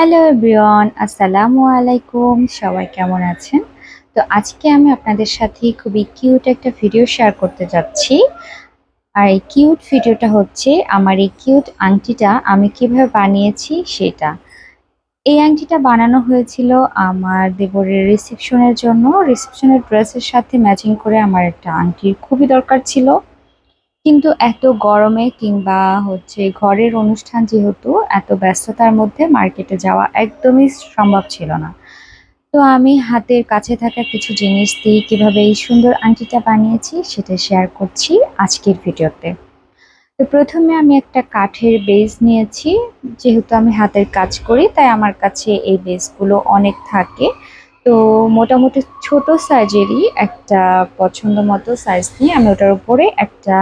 Hello everyone, আসসালামু আলাইকুম। সবাই কেমন আছেন? তো আজকে আমি আপনাদের সাথে খুবই কিউট একটা ভিডিও শেয়ার করতে যাচ্ছি। আর এই কিউট ভিডিওটা হচ্ছে আমার এই কিউট আংটিটা আমি কীভাবে বানিয়েছি সেটা। এই আংটিটা বানানো হয়েছিল আমার দেবরের রিসেপশনের জন্য। রিসেপশনের ড্রেসের সাথে ম্যাচিং করে আমার একটা আংটির খুবই দরকার ছিল। কিন্তু এত গরমে কিংবা হচ্ছে ঘরের অনুষ্ঠান যেহেতু, এত ব্যস্ততার মধ্যে মার্কেটে যাওয়া একদমই সম্ভব ছিল না। তো আমি হাতের কাছে থাকা কিছু জিনিস দিয়ে কীভাবে এই সুন্দর আংটিটা বানিয়েছি সেটা শেয়ার করছি আজকের ভিডিওতে। তো প্রথমে আমি একটা কাঠের বেজ নিয়েছি। যেহেতু আমি হাতের কাজ করি, তাই আমার কাছে এই বেজগুলো অনেক থাকে। তো মোটামুটি ছোট সাইজেরই একটা পছন্দ মতো সাইজ নিয়ে আমি ওটার উপরে একটা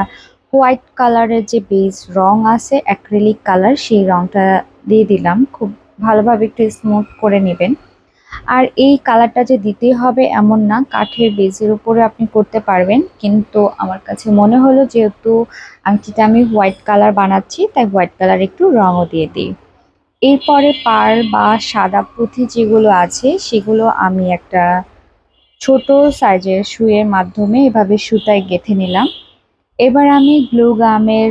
হোয়াইট কালারের যে বেস রং আছে, অ্যাক্রিলিক কালার, সেই রংটা দিয়ে দিলাম। খুব ভালোভাবে একটু স্মুথ করে নেবেন। আর এই কালারটা যে দিতেই হবে এমন না, কাঠের বেজের উপরে আপনি করতে পারবেন। কিন্তু আমার কাছে মনে হলো যেহেতু আংটিটা আমি হোয়াইট কালার বানাচ্ছি, তাই হোয়াইট কালার একটু রঙও দিয়ে দিই। এরপরে পার বা সাদা পুঁথি যেগুলো আছে, সেগুলো আমি একটা ছোট সাইজের সুইয়ের মাধ্যমে এভাবে সুতায় গেঁথে নিলাম। এবার আমি গ্লো গামের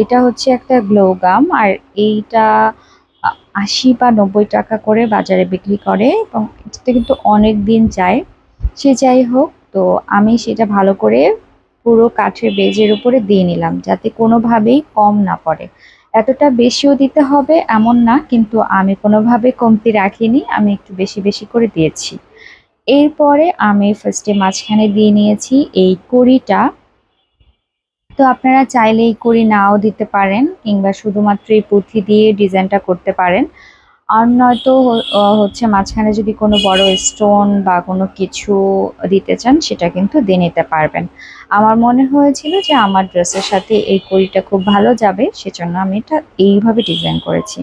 এটা হচ্ছে একটা গ্লো গাম আর এইটা আশি বা নব্বই টাকা করে বাজারে বিক্রি করে এবং এটাতে কিন্তু অনেক দিন যায়। সে যাই হোক, তো আমি সেটা ভালো করে পুরো কাঠের বেজের উপরে দিয়ে নিলাম যাতে কোনোভাবেই কম না পড়ে। এতটা বেশিও দিতে হবে এমন না, কিন্তু আমি কোনোভাবে কমতি রাখিনি, আমি একটু বেশি বেশি করে দিয়েছি। এরপরে আমি ফার্স্টে মাঝখানে দিয়ে নিয়েছি এই কড়িটা। তো আপনারা চাইলে এই কড়ি নাও দিতে পারেন কিংবা শুধুমাত্র এই পুঁথি দিয়ে ডিজাইনটা করতে পারেন। আর নয়তো হচ্ছে মাঝখানে যদি কোনো বড় স্টোন বা কোনো কিছু দিতে চান, সেটা কিন্তু দিয়ে নিতে পারবেন। আমার মনে হয়েছিল যে আমার ড্রেসের সাথে এই কড়িটা খুব ভালো যাবে, সেজন্য আমি এটা এইভাবে ডিজাইন করেছি।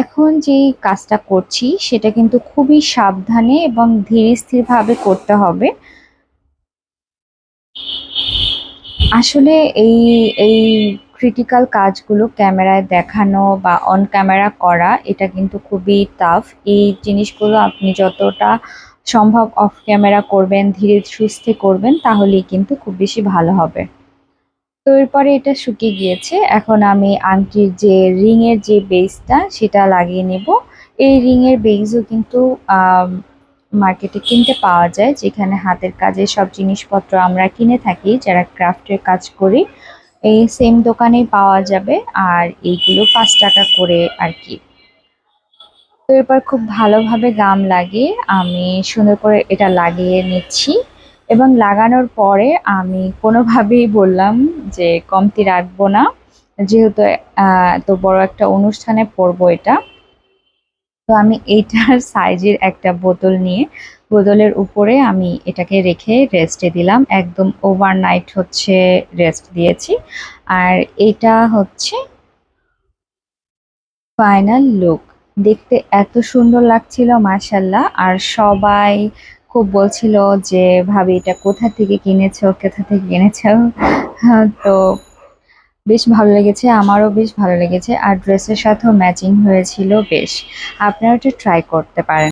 এখন যেই কাজটা করছি, সেটা কিন্তু খুবই সাবধানে এবং ধীরে স্থিরভাবে করতে হবে। আসলে এই এই ক্রিটিক্যাল কাজগুলো ক্যামেরায় দেখানো বা অন ক্যামেরা করা, এটা কিন্তু খুবই টাফ এই জিনিসগুলো আপনি যতটা সম্ভব অফ ক্যামেরা করবেন, ধীরে সুস্থে করবেন, তাহলেই কিন্তু খুব বেশি ভালো হবে। তো এরপরে এটা শুকিয়ে গিয়েছে। এখন আমি আংটির যে রিংয়ের যে বেসটা সেটা লাগিয়ে নেব। এই রিংয়ের বেসও কিন্তু মার্কেটে কিনতে পাওয়া যায়, যেখানে হাতের কাজে সব জিনিসপত্র আমরা কিনে থাকি, যারা ক্রাফটের কাজ করি, এই সেম দোকানেই পাওয়া যাবে, আর এইগুলো পাঁচ টাকা করে আর কি। তো এরপর খুব ভালোভাবে গাম লাগিয়ে আমি সুন্দর করে এটা লাগিয়ে নিচ্ছি, এবং লাগানোর পরে আমি কোনোভাবেই বললাম যে কমতি রাখব না, যেহেতু এত বড় একটা অনুষ্ঠানে পরবো এটা। তো আমি এইটার সাইজের একটা বোতল নিয়ে, বোতলের উপরে আমি এটাকে রেখে রেস্টে দিলাম। একদম ওভারনাইট হচ্ছে রেস্ট দিয়েছি। আর এটা হচ্ছে ফাইনাল লুক দেখতে এত সুন্দর লাগছিল মাসাল্লাহ আর সবাই খুব বলছিল যে, ভাবি, এটা কোথা থেকে কিনেছো? কোথা থেকে কিনেছো? তো বেশ ভালো লেগেছে, আমারও বেশ ভালো লেগেছে। আর ড্রেসের সাথেও ম্যাচিং হয়েছিল বেশ। আপনারা একটু ট্রাই করতে পারেন।